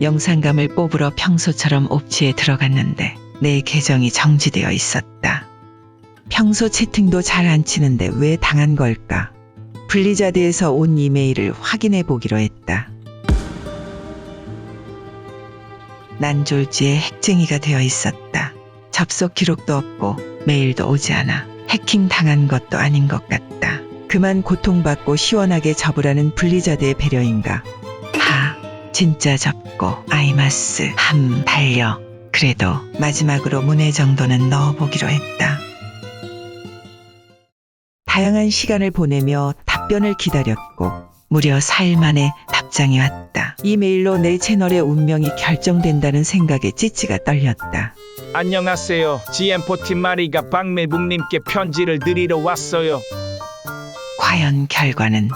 영상감을 뽑으러 평소처럼 옵치에 들어갔는데 내 계정이 정지되어 있었다. 평소 채팅도 잘 안 치는데 왜 당한 걸까? 블리자드에서 온 이메일을 확인해 보기로 했다. 난 졸지에 핵쟁이가 되어 있었다. 접속 기록도 없고 메일도 오지 않아 해킹 당한 것도 아닌 것 같다. 그만 고통받고 시원하게 접으라는 블리자드의 배려인가? 하, 진짜 접고 아이마스 함 달려. 그래도 마지막으로 문의 정도는 넣어보기로 했다. 다양한 시간을 보내며 답변을 기다렸고 무려 4일 만에 답장이 왔다. 이 메일로 내 채널의 운명이 결정된다는 생각에 찌찌가 떨렸다. 안녕하세요. GM4팀 마리가 박밀북님께 편지를 드리러 왔어요. 과연 결과는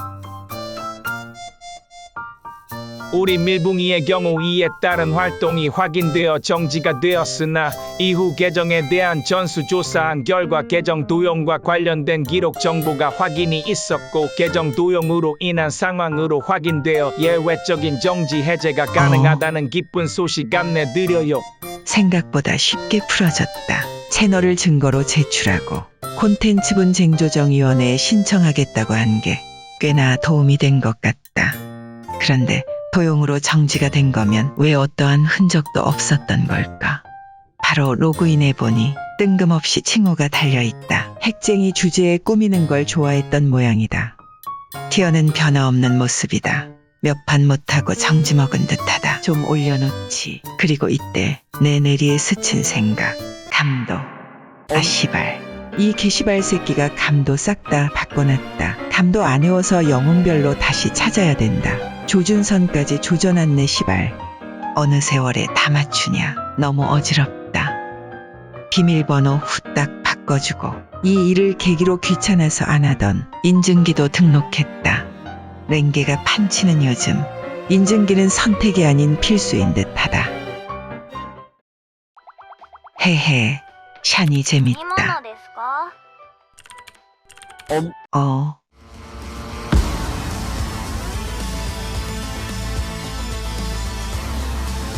우리 밀붕이의 경우 이에 따른 활동이 확인되어 정지가 되었으나 이후 계정에 대한 전수조사한 결과 계정 도용과 관련된 기록 정보가 확인이 있었고 계정 도용으로 인한 상황으로 확인되어 예외적인 정지 해제가 가능하다는 기쁜 소식 안내드려요. 생각보다 쉽게 풀어졌다. 채널을 증거로 제출하고 콘텐츠 분 쟁 조정위원회에 신청하겠다고 한 게 꽤나 도움이 된 것 같다. 그런데 도용으로 정지가 된 거면 왜 어떠한 흔적도 없었던 걸까? 바로 로그인해 보니 뜬금없이 칭호가 달려 있다. 핵쟁이 주제에 꾸미는 걸 좋아했던 모양이다. 티어는 변화없는 모습이다. 몇 판 못하고 정지 먹은 듯하다. 좀 올려놓지. 그리고 이때 내 내리에 스친 생각. 감도. 아 시발. 이 게시발 새끼가 감도 싹 다 바꿔놨다. 감도 안 외워서 영웅별로 다시 찾아야 된다. 조준선까지 조전한 내 시발. 어느 세월에 다 맞추냐. 너무 어지럽다. 비밀번호 후딱 바꿔주고 이 일을 계기로 귀찮아서 안 하던 인증기도 등록했다. 랭게가 판치는 요즘 인증기는 선택이 아닌 필수인 듯하다. 헤헤, 샤니 재밌다. 어,